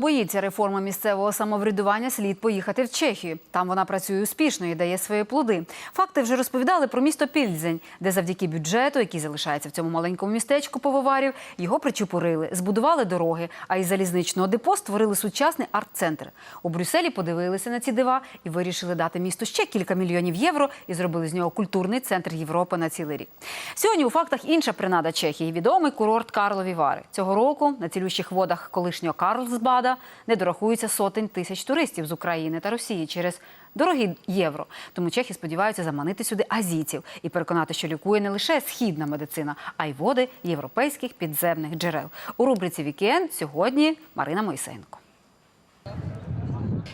боїться реформи місцевого самоврядування, слід поїхати в Чехію. Там вона працює успішно і дає свої плоди. Факти вже розповідали про місто Пільдзень, де завдяки бюджету, який залишається в цьому маленькому містечку повиварів, його причепурили, збудували дороги, а із залізничного депо створили сучасний арт-центр. У Брюсселі подивилися на ці дива і вирішили дати місту ще кілька мільйонів євро і зробили з нього культурний центр Європи на цілий рік. Сьогодні у фактах інша принада Чехії відомий курорт Карлові Вари. Цього року на цілющих водах колишнього Карлсбада не дорахується сотень тисяч туристів з України та Росії через дорогі євро. Тому чехи сподіваються заманити сюди азійців і переконати, що лікує не лише східна медицина, а й води європейських підземних джерел. У рубриці Вікенд сьогодні Марина Мойсенко.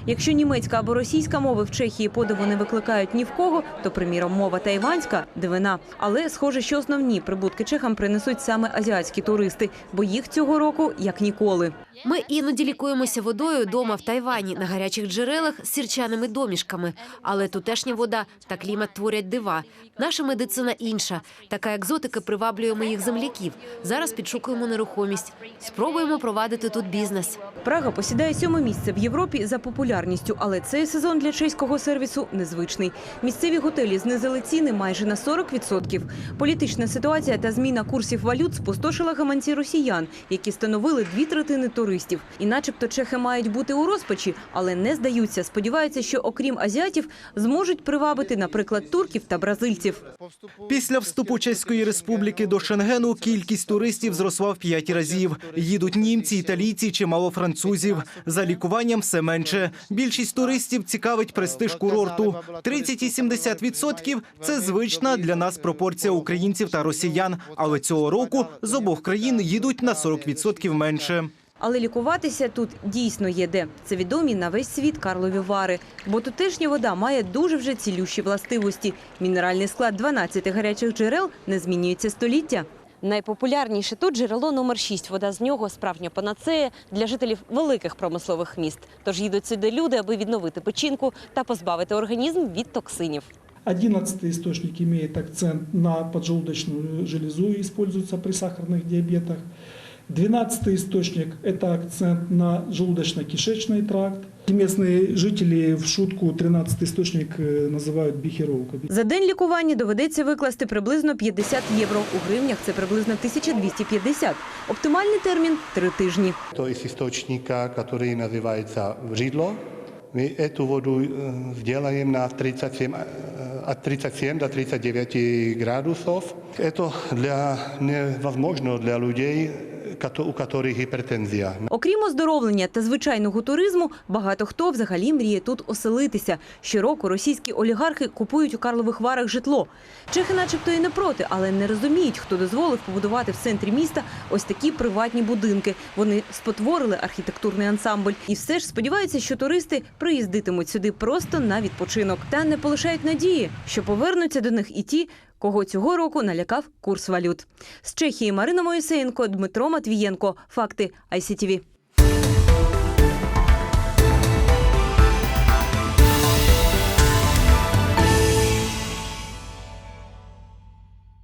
Якщо німецька або російська мови в Чехії подиву не викликають ні в кого, то, приміром, мова тайванська – дивина. Але схоже, що основні прибутки чехам принесуть саме азіатські туристи, бо їх цього року як ніколи. Ми іноді лікуємося водою дома в Тайвані на гарячих джерелах з сірчаними домішками. Але тутешня вода та клімат творять дива. Наша медицина інша. Така екзотика приваблює моїх земляків. Зараз підшукуємо нерухомість. Спробуємо провадити тут бізнес. Прага посідає сьоме місце в Європі за популярністю, але цей сезон для чеського сервісу незвичний. Місцеві готелі знизили ціни майже на 40%. Політична ситуація та зміна курсів валют спустошила гаманці росіян, які становили дві третини туристів. І начебто чехи мають бути у розпачі, але не здаються. Сподіваються, що окрім азіатів зможуть привабити, наприклад, турків та бразильців. Після вступу Чеської республіки до Шенгену кількість туристів зросла в п'ять разів. Їдуть німці, італійці, чимало французів. За лікуванням все менше. Більшість туристів цікавить престиж курорту. 30 і 70 відсотків – це звична для нас пропорція українців та росіян. Але цього року з обох країн їдуть на 40 відсотків менше. Але лікуватися тут дійсно є де. Це відомі на весь світ Карлові Вари. Бо тутешня вода має дуже вже цілющі властивості. Мінеральний склад 12 гарячих джерел не змінюється століття. Найпопулярніше тут джерело номер 6. Вода з нього справжня панацея для жителів великих промислових міст. Тож їдуть сюди люди, аби відновити печінку та позбавити організм від токсинів. Одиннадцатый источник имеет акцент на поджелудочную железу и при сахарных диабетах. Двенадцатый источник – это акцент на желудочно-кишечный тракт. И местные жители в шутку 13 источник э, называют бихеровкой. За день лікування доведеться викласти приблизно 50 євро. У гривнях це приблизно 1250. Оптимальний термін – три тижні. To je z istočníka, který nazývající vřidlo. My эту воду э, сделаем на 37, э, от 37 до 39 градусов. Это для, невозможно для людей, кото- у которых гипертензия. Окрім оздоровлення та звичайного туризму, багато хто взагалі мріє тут оселитися. Щороку російські олігархи купують у Карлових Варах житло. Чехи начебто і не проти, але не розуміють, хто дозволив побудувати в центрі міста ось такі приватні будинки. Вони спотворили архітектурний ансамбль. І все ж сподіваються, що туристи приїздитимуть сюди просто на відпочинок. Та не полишають надії, що повернуться до них і ті, кого цього року налякав курс валют. З Чехії Марина Моїсеєнко, Дмитро Матвієнко. Факти ICTV.